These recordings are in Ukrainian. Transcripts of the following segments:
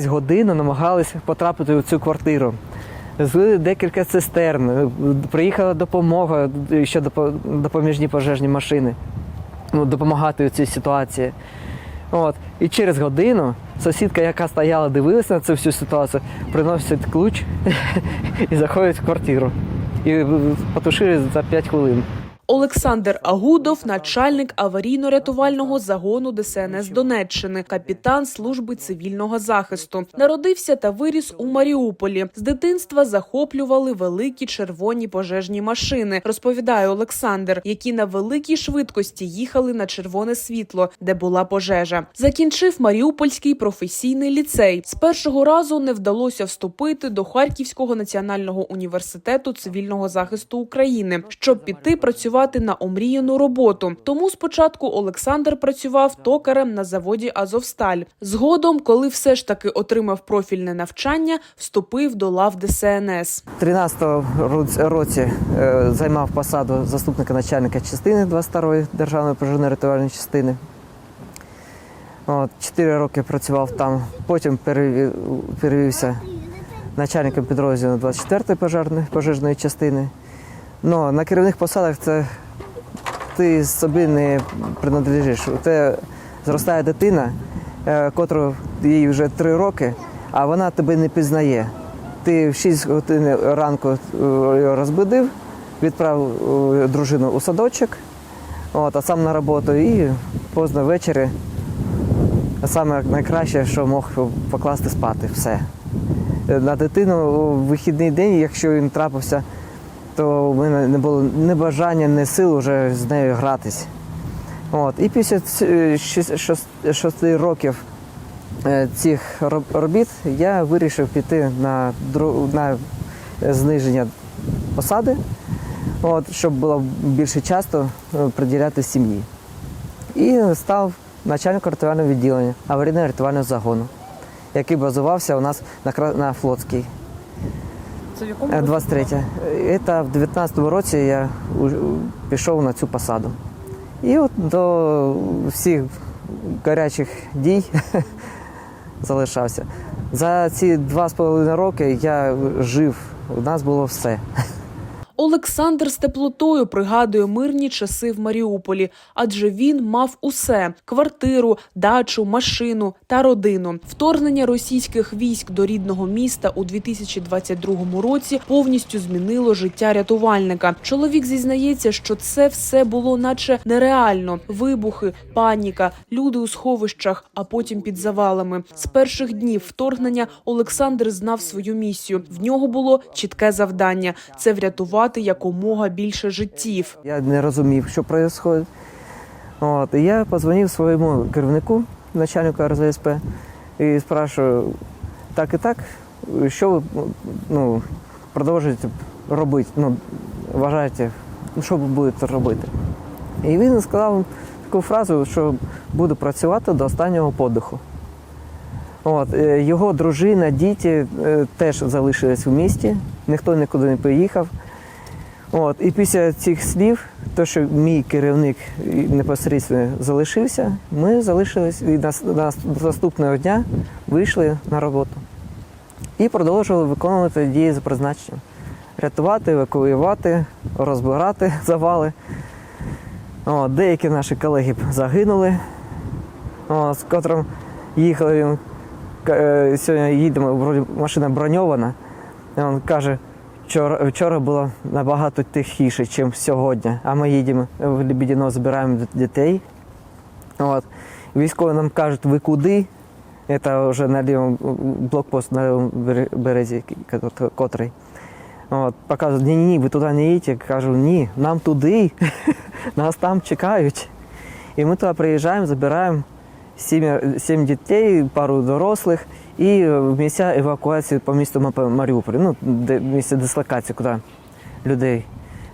Десь годину намагалися потрапити в цю квартиру. Злили декілька цистерн, приїхала допомога, ще допоміжні пожежні машини ну, допомагати у цій ситуації. От. І через годину сусідка, яка стояла, дивилася на цю всю ситуацію, приносить ключ і заходить в квартиру. І потушили за 5 хвилин. Олександр Агудов, начальник аварійно-рятувального загону ДСНС Донеччини, капітан служби цивільного захисту. Народився та виріс у Маріуполі. З дитинства захоплювали великі червоні пожежні машини. Розповідає Олександр, які на великій швидкості їхали на червоне світло, де була пожежа. Закінчив Маріупольський професійний ліцей. З першого разу не вдалося вступити до Харківського національного університету цивільного захисту України, щоб піти працювати на омріяну роботу. Тому спочатку Олександр працював токарем на заводі Азовсталь. Згодом, коли все ж таки отримав профільне навчання, вступив до лав ДСНС. У 13 році е, займав посаду заступника начальника частини 22-ї державної пожежно-рятувальної частини. От, 4 роки працював там, потім перевів- перевівся начальником підрозділу 24-ї пожежної, пожежної частини. Ну, на керівних посадах це ти собі не принадлежиш. У тебе зростає дитина, е, котру їй вже 3 роки, а вона тебе не пізнає. Ти в 6 годин ранку е, розбудив, відправив е, дружину у садочок, от, а сам на роботу і поздно ввечері. Саме найкраще, що мог покласти спати, все. На дитину у вихідний день, якщо він трапився, то в мене не було ні бажання, ні сил вже з нею гратись. От. І після ц- е, років е, цих робіт я вирішив піти на, на зниження посади, от, щоб було більше часу е, приділяти сім'ї. І став начальником рятувального відділення аварійного рятувального загону, який базувався у нас на, на Флотській. Це в якому Е, 23. Е, Це в 19-му році я пішов на цю посаду. І от до всіх гарячих дій залишався. За ці два з половиною роки я жив, у нас було все. Олександр з теплотою пригадує мирні часи в Маріуполі, адже він мав усе: квартиру, дачу, машину та родину. Вторгнення російських військ до рідного міста у 2022 році повністю змінило життя рятувальника. Чоловік зізнається, що це все було наче нереально: вибухи, паніка, люди у сховищах, а потім під завалами. З перших днів вторгнення Олександр знав свою місію. В нього було чітке завдання це врятувати якомога більше життів. Я не розумів, що відбувається. От, я подзвонив своєму керівнику, начальнику РЗСП, і спрашиваю, так і так, що ви ну, продовжуєте робити? Ну, вважаєте, що ви будете робити? І він сказав таку фразу, що буду працювати до останнього подиху. От, е, його дружина, діти е, теж залишились в місті, ніхто нікуди не поїхав. От, і після цих слів, то, що мій керівник непосередньо залишився, ми залишились і нас, нас наступного дня вийшли на роботу і продовжували виконувати дії за призначенням. Рятувати, евакуювати, розбирати завали. От, деякі наші колеги загинули, от, з котрим їхали. Е, сьогодні їдемо, машина броньована. І він каже, вчора, вчора було набагато тихіше, ніж сьогодні. А ми їдемо в Лебедіно, збираємо дітей. От. Військові нам кажуть, ви куди? Це вже на лівому блокпост на лівому березі, котрий. От, показують, ні, ні, ви туди не їдьте. Кажу, ні, нам туди, нас там чекають. І ми туди приїжджаємо, забираємо сім, сім дітей, пару дорослих і в місця евакуації по місту Маріуполі, ну, де місце дислокації, куди людей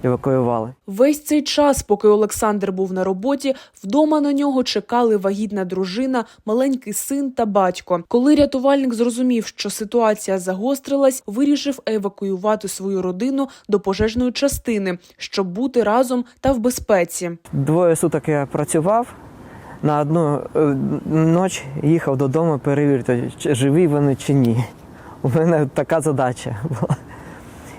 евакуювали. Весь цей час, поки Олександр був на роботі, вдома на нього чекали вагітна дружина, маленький син та батько. Коли рятувальник зрозумів, що ситуація загострилась, вирішив евакуювати свою родину до пожежної частини, щоб бути разом та в безпеці. Двоє суток я працював, на одну е, ніч їхав додому перевірити, чи живі вони чи ні. У мене така задача була.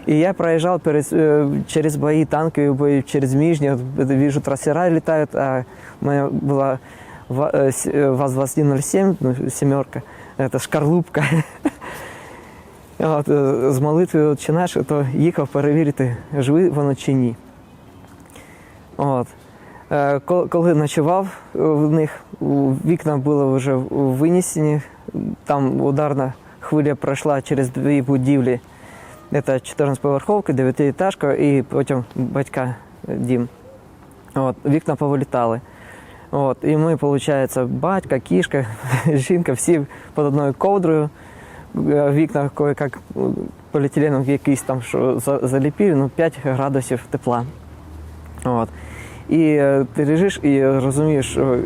І я проїжджав е, через бої, танкові бої, через Міжні, вижу, трасера літають, а у мене була е, е, ВАЗ-2107, ну, сімерка, це шкарлупка. От, з молитвою «Отче наш», то їхав перевірити, живі воно чи ні. От. Е, ко- Коли ночував в них, вікна були вже винесені, там ударна хвиля пройшла через дві будівлі. Це 14-поверховка, 9-етажка і потім батька е, дім. От, вікна повилітали. От, і ми, виходить, батька, кішка, жінка, всі під одною ковдрою. Е, Вікна е, поліетиленом якийсь там що заліпили, ну 5 градусів тепла. От. І е, ти лежиш і розумієш, е,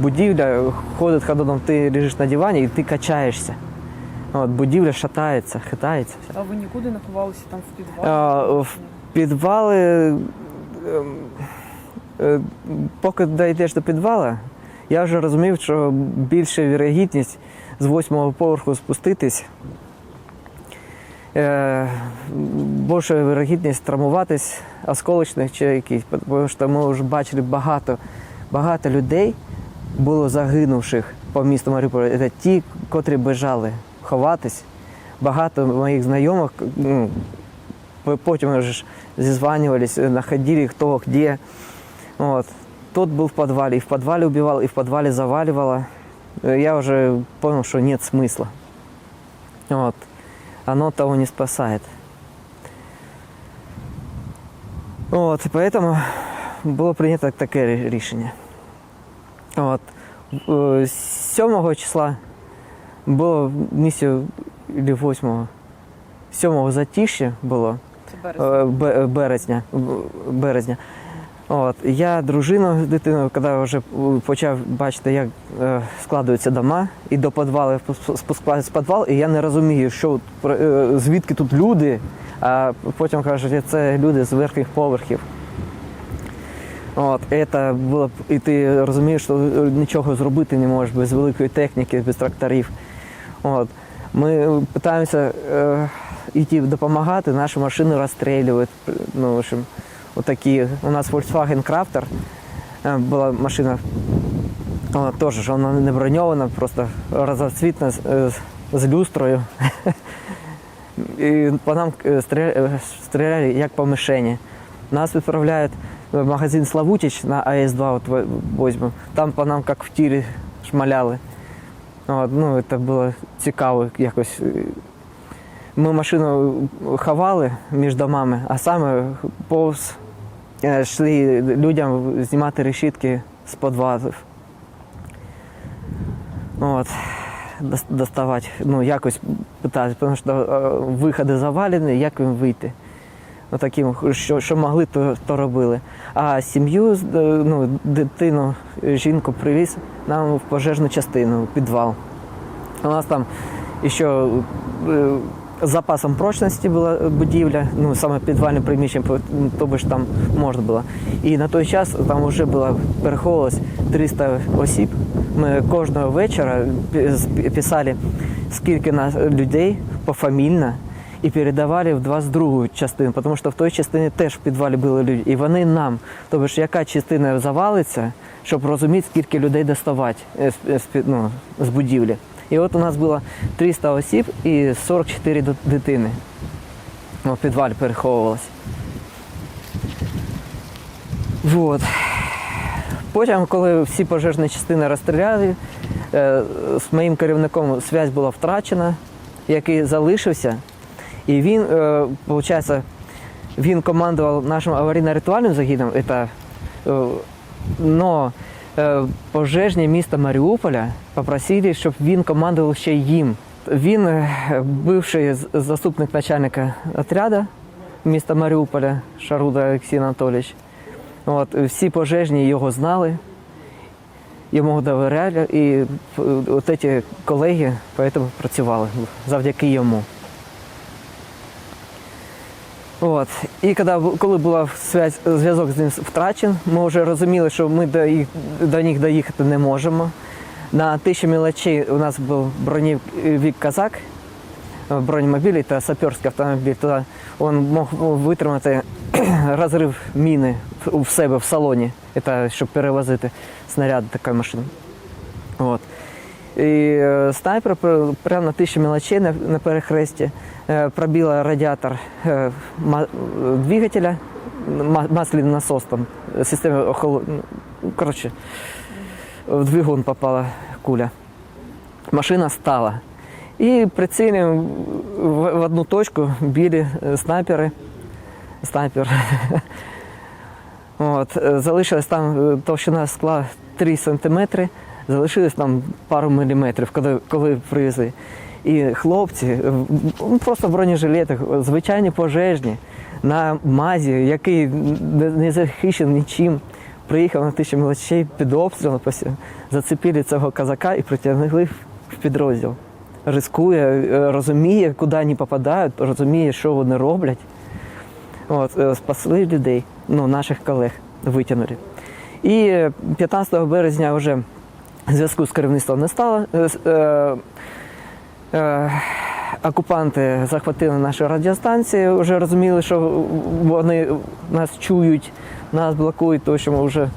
будівля ходить ходуном, ти лежиш на дивані і ти качаєшся. От, будівля шатається, хитається. А ви нікуди не ховалися там в підвалі? А, в підвали. ем, е, Поки дійдеш до підвала, я вже розумів, що більша вірогідність з восьмого поверху спуститись. Е, більша вірогідність травмуватись осколочних чи якісь, тому що ми вже бачили багато, багато людей було загинувших по місту Маріуполя. Це ті, котрі бежали ховатись. Багато моїх знайомих ну, По- Потім вже ж зізванювались, находили хто де. Вот. Тот был в подвале, и в подвале убивал, и в подвале заваливало. Э, Я уже понял, что нет смысла. Вот. Оно того не спасает. Вот, и поэтому було прийнято таке рі- рішення. От. Е, 7 числа було місію, или 8 7 затиш'я було. Це березня. березня. От. Я дружину з дитиною, коли вже почав бачити, як е, складаються дома, і до підвалу спускаюся в підвал, і я не розумію, що е, звідки тут люди, а потім кажуть, це люди з верхніх поверхів. От, це було, і ти розумієш, що нічого зробити не можеш без великої техніки, без тракторів. От. Ми намагаємося е, йти допомагати, наші машини розстрілюють. Ну, в общем, отакі. У нас Volkswagen Crafter е, була машина. Вона теж вона не броньована, просто розцвітна з, е, з люстрою. І по нам е, стріля- стріляли як по мишені. Нас відправляють в магазин Славутич на АС-2, от в- возьмемо. Там по нам як в тірі шмаляли. От, ну, це було цікаво якось. Ми машину ховали між домами, а саме повз е, йшли людям знімати решітки з підвалів. От. Доставати, ну, якось питати, тому що е, виходи завалені, як їм вийти. Отаким, що, що могли, то, то робили. А сім'ю, е, ну, дитину, жінку привіз нам в пожежну частину, в підвал. У нас там ще запасом прочності була будівля, ну саме підвальне приміщення, по- тобто ж там можна було. І на той час там вже було переховувалось 300 осіб. Ми кожного вечора писали, скільки нас людей пофамільно, і передавали в 22 частину, тому що в той частині теж в підвалі були люди. І вони нам, тобто ж яка частина завалиться, щоб розуміти, скільки людей доставати е, з, з, ну, з будівлі. І от у нас було 300 осіб і 44 дитини. Ну, В підвалі переховувалося. Вот. Потім, коли всі пожежні частини розстріляли, е, з моїм керівником зв'язь була втрачена, який залишився. І він, е, виходить, він командував нашим аварійно-рятувальним загоном, це, е, но е, пожежні міста Маріуполя попросили, щоб він командував ще їм. Він, е, бивший заступник начальника отряду міста Маріуполя Шаруда Олексій Анатолійович. От, всі пожежні його знали, йому довіряли, і е, от ці колеги поэтому працювали завдяки йому. От. І коли, коли связь, зв'язок з ним втрачен, ми вже розуміли, що ми до, їх, до них доїхати не можемо. На тисячі мілочей у нас був Казак, е, бронемобіль та саперський автомобіль. Туди він мог витримати розрив міни в себе в салоні, це, щоб перевозити снаряди такої машини. От. І е, снайпер пр- прямо на тисячі мілочей на, на перехресті е, пробила радіатор ма- е, двигателя, ма- масляний насос там, е, системи охоло... ну, в двигун попала куля. Машина стала. І прицільно в, одну точку били е, снайпери. Снайпер. От, залишилась там товщина скла 3 сантиметри, залишилось там пару міліметрів, коли, коли привезли. І хлопці, е, ну, просто в бронежилетах, звичайні пожежні, на мазі, який не- захищений нічим, приїхав на тисячу мелочей під обстрілом, зацепили цього казака і притягнули в підрозділ. Рискує, е, розуміє, куди вони попадають, розуміє, що вони роблять. От, е, спасли людей, ну, наших колег витягнули. І е, 15 березня вже зв'язку з керівництвом не стало. Е, окупанти захватили наші радіостанції, вже розуміли, що вони нас чують, нас блокують, тому що ми вже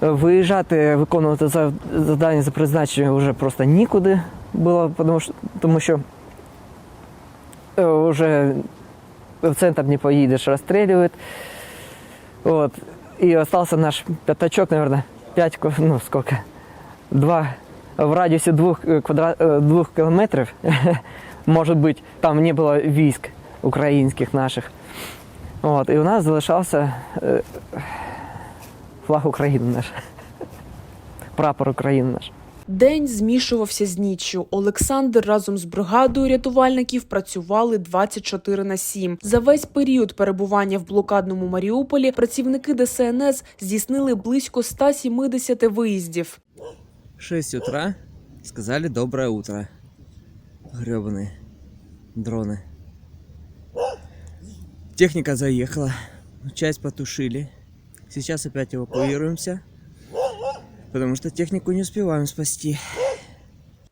виїжджати, виконувати завдання за призначенням вже просто нікуди було, тому що, е, вже в центр не поедешь, расстреливают. Вот. И остался наш пятачок, наверное, пять, ну сколько, два, в радиусе двух, э, квадра, э, двух километров, может быть, там не было військ украинских наших. Вот. И у нас залишався э, флаг України наш, прапор України наш. День змішувався з ніччю. Олександр разом з бригадою рятувальників працювали 24 на 7. За весь період перебування в блокадному Маріуполі працівники ДСНС здійснили близько 170 виїздів. 6 утра сказали доброе утро. Гребаные дроны. Техника заехала, часть потушили. Сейчас опять эвакуируемся, потому что технику не успеваем спасти.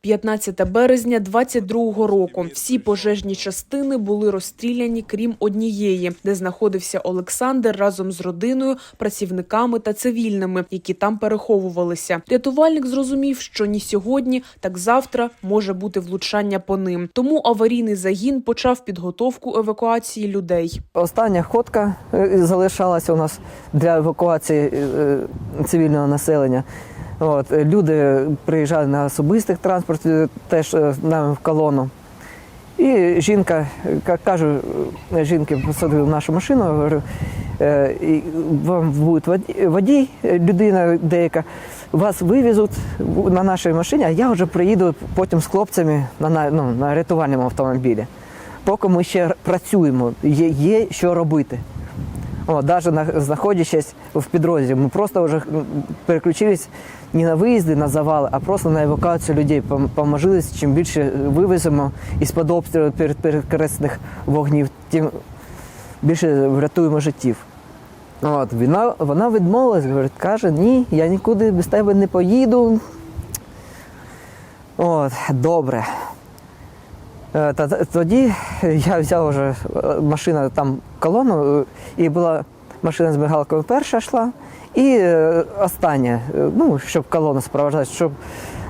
15 березня 22-го року. Всі пожежні частини були розстріляні, крім однієї, де знаходився Олександр разом з родиною, працівниками та цивільними, які там переховувалися. Рятувальник зрозумів, що ні сьогодні, так завтра може бути влучання по ним. Тому аварійний загін почав підготовку евакуації людей. Остання ходка е, залишалася у нас для евакуації е, цивільного населення. От, е, люди приїжджали на особистих транспорті, теж е, з нами в колону. І жінка, е, кажу, е, жінки посадили в нашу машину, говорю, е, вам буде водій- е, людина деяка, вас вивезуть на нашій машині, а я вже приїду потім з хлопцями на, ну, на рятувальному автомобілі. Поки ми ще працюємо, є, є що робити. О, навіть на, знаходячись в підрозділі, ми просто вже переключились не на виїзди, на завали, а просто на евакуацію людей. Пом- Поможились, чим більше вивеземо із-під обстрілу перекресних вогнів, тим більше врятуємо життів. От, вона, вона відмовилась, говорить, каже, ні, я нікуди без тебе не поїду. От, добре. Е, тоді я взяв вже машина там колону, е, і була машина з мигалкою перша йшла, і е, остання, ну, щоб колону супроводжати, щоб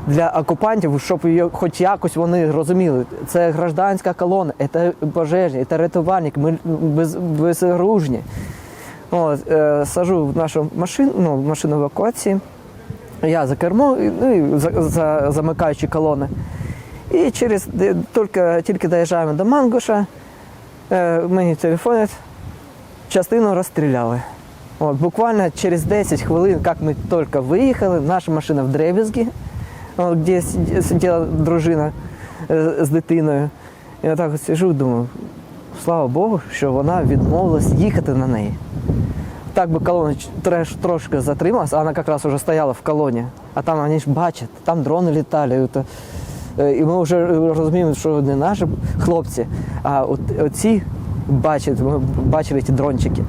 для окупантів, щоб її хоч якось вони розуміли, це гражданська колона, це пожежні, це рятувальник, ми без, безоружні. От, сажу в нашу машину, ну, машину евакуації. Я за кермо, ну і за, за, замикаючи колони. І через де- тільки, доїжджаємо до Мангуша, е, мені телефонять, частину розстріляли. От, буквально через 10 хвилин, як ми тільки виїхали, наша машина в Дребезгі, де сиділа дружина е, з дитиною. Я так от сижу думаю, слава Богу, що вона відмовилась їхати на неї. Так би колона треш, трошки затрималась, а вона якраз вже стояла в колоні. А там вони ж бачать, там дрони літали. Е, і ми вже розуміємо, що не наші хлопці, а оці бачить, ми бачили ті дрончики.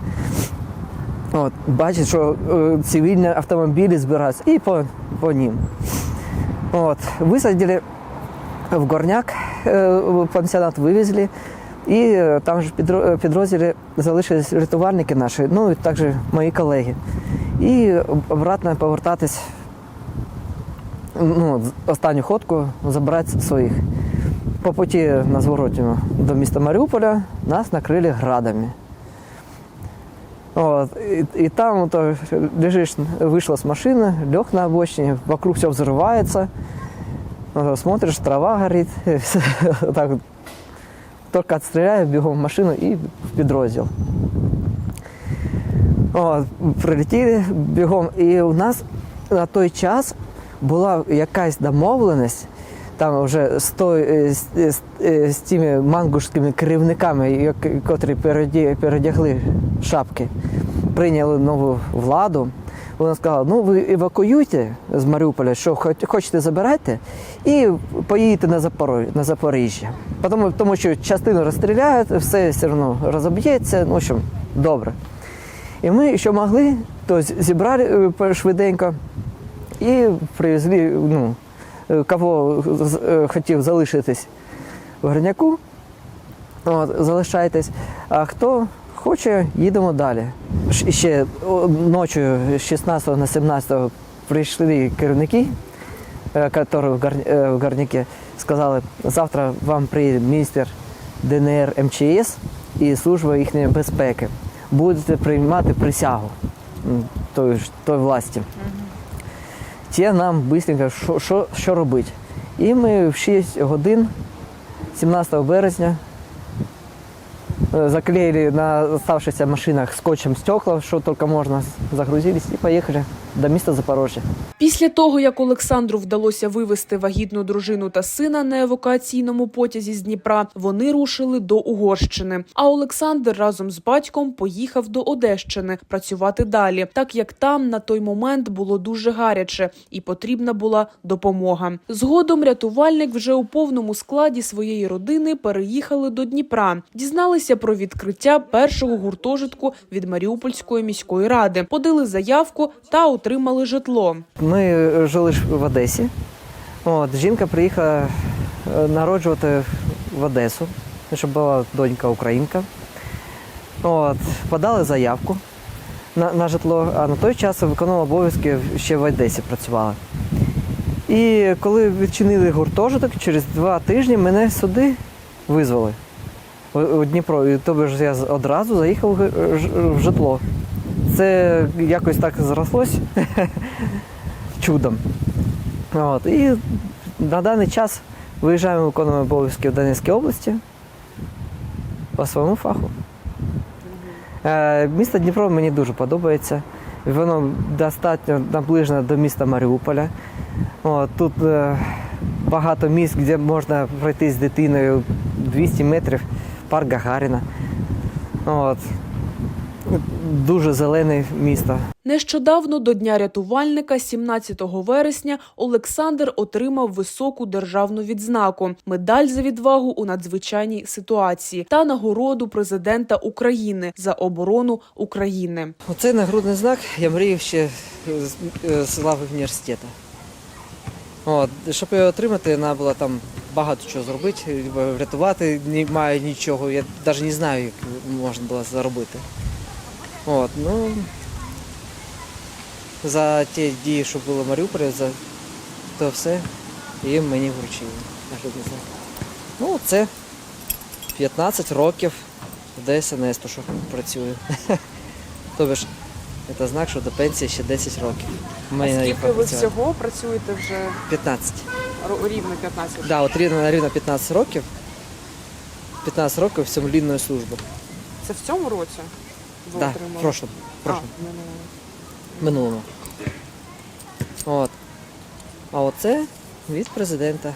От, бачить, що е, цивільні автомобілі збираються і по, по ним. От, висадили в горняк, е, пансіонат вивезли. І там ж підрозділі залишились рятувальники наші, ну і також мої колеги. І обратно повертатись ну, останню ходку забрати своїх. По путі на зворотньому до міста Маріуполя нас накрили градами. От, і, і там то, лежиш, вийшла з машини, лег на обочині, вокруг все взривається. От, смотриш, трава горить. так, от. Тільки відстріляє, бігом в машину і в підрозділ. От, прилетіли бігом. І у нас на той час була якась домовленість, там вже з, той, е, з, з, е, з тими мангушськими керівниками, котрі передягли шапки, прийняли нову владу. Вона сказала: ну ви евакуюйте з Маріуполя, що хоч- хочете забирайте, і поїдете на, Запоро... на Запоріжжя. Тому, тому що частину розстріляють, все все одно розоб'ється. Ну, в общем, добре. І ми, що могли, то зібрали е, швиденько і привезли, ну, е, кого е, хотів залишитись в горняку, от, залишайтесь. А хто хоче, їдемо далі. Ще ночі з 16 на 17 прийшли керівники, е, які в горняки, сказали, завтра вам приїде міністр ДНР МЧС і служба їхньої безпеки. Будете приймати присягу той, той власті. Ті нам швидко, що, що, що робити. І ми в 6 годин 17 березня заклеїли на оставшихся машинах скотчем стекла, що тільки можна, загрузились і поехали до места Запорожья. Після того, як Олександру вдалося вивезти вагітну дружину та сина на евакуаційному потязі з Дніпра, вони рушили до Угорщини. А Олександр разом з батьком поїхав до Одещини працювати далі, так як там на той момент було дуже гаряче і потрібна була допомога. Згодом рятувальник вже у повному складі своєї родини переїхали до Дніпра, дізналися про відкриття першого гуртожитку від Маріупольської міської ради, подали заявку та отримали житло. Ми е, жили в Одесі. От, жінка приїхала е, народжувати в Одесу, щоб була донька українка. От, подали заявку на, на житло, а на той час виконувала обов'язки ще в Одесі працювала. І коли відчинили гуртожиток, через два тижні мене сюди визвали у, Дніпро. І тобі ж я одразу заїхав в, в житло. Це якось так зрослось чудом. От. І на даний час виїжджаємо виконуємо обов'язки в Донецькій області по своєму фаху. Е, Місто Дніпро мені дуже подобається. Воно достатньо наближено до міста Маріуполя. От, тут е, багато місць, де можна пройти з дитиною 200 метрів, парк Гагаріна. От. Дуже зелене місто. Нещодавно до Дня рятувальника, 17 вересня, Олександр отримав високу державну відзнаку, медаль за відвагу у надзвичайній ситуації та нагороду президента України за оборону України. Оцей нагрудний знак я мріяв ще з, е, лави університету. От, щоб його отримати, треба було там багато чого зробити, врятувати немає нічого. Я навіть не знаю, як можна було заробити. От, ну, за ті дії, що було в Маріуполі, за то все, і мені вручили. Ну, це 15 років в ДСНС, то що працюю. Тобто ж, це знак, що до пенсії ще 10 років. Мене їх Скільки ви всього працюєте вже 15. ро- рівно 15 Да, от рівно, рівно 15 років. 15 років сумлінної служби. Це в цьому році ви Да, отримали? прошлому. В А, минулому. минулому. От. А оце від президента.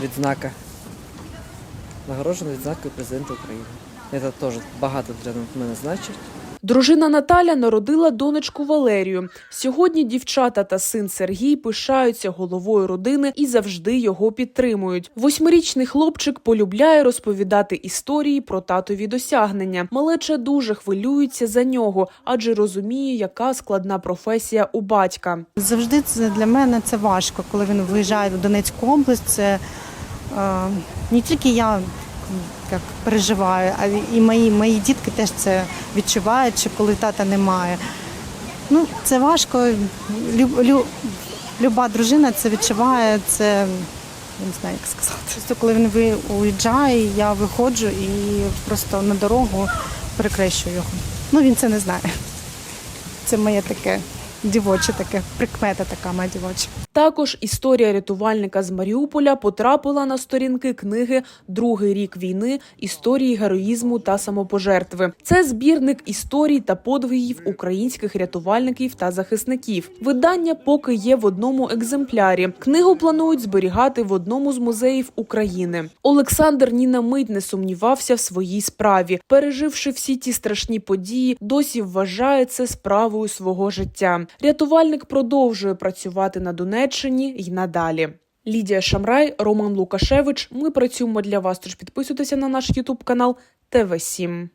Відзнака. Нагороджена відзнакою президента України. Це теж багато для мене значить. Дружина Наталя народила донечку Валерію. Сьогодні дівчата та син Сергій пишаються головою родини і завжди його підтримують. Восьмирічний хлопчик полюбляє розповідати історії про татові досягнення. Малеча дуже хвилюється за нього, адже розуміє, яка складна професія у батька. Завжди це для мене це важко, коли він виїжджає в Донецьку область. Це е, не тільки я як переживаю, а і мої, мої дітки теж це відчувають, чи коли тата немає. Ну, це важко. Лю, лю, люба дружина це відчуває, це я не знаю, як сказати. Коли він уїжджає, я виходжу і просто на дорогу перекрещую його. Ну він це не знає. Це моє таке дівоче, таке прикмета така моя дівоча. Також історія рятувальника з Маріуполя потрапила на сторінки книги Другий рік війни історії героїзму та самопожертви. Це збірник історій та подвигів українських рятувальників та захисників. Видання поки є в одному екземплярі. Книгу планують зберігати в одному з музеїв України. Олександр ні на мить не сумнівався в своїй справі. Переживши всі ті страшні події, досі вважає це справою свого життя. Рятувальник продовжує працювати на Донеччині й надалі. Лідія Шамрай, Роман Лукашевич. Ми працюємо для вас. Тож підписуйтеся на наш Ютуб канал ТВ 7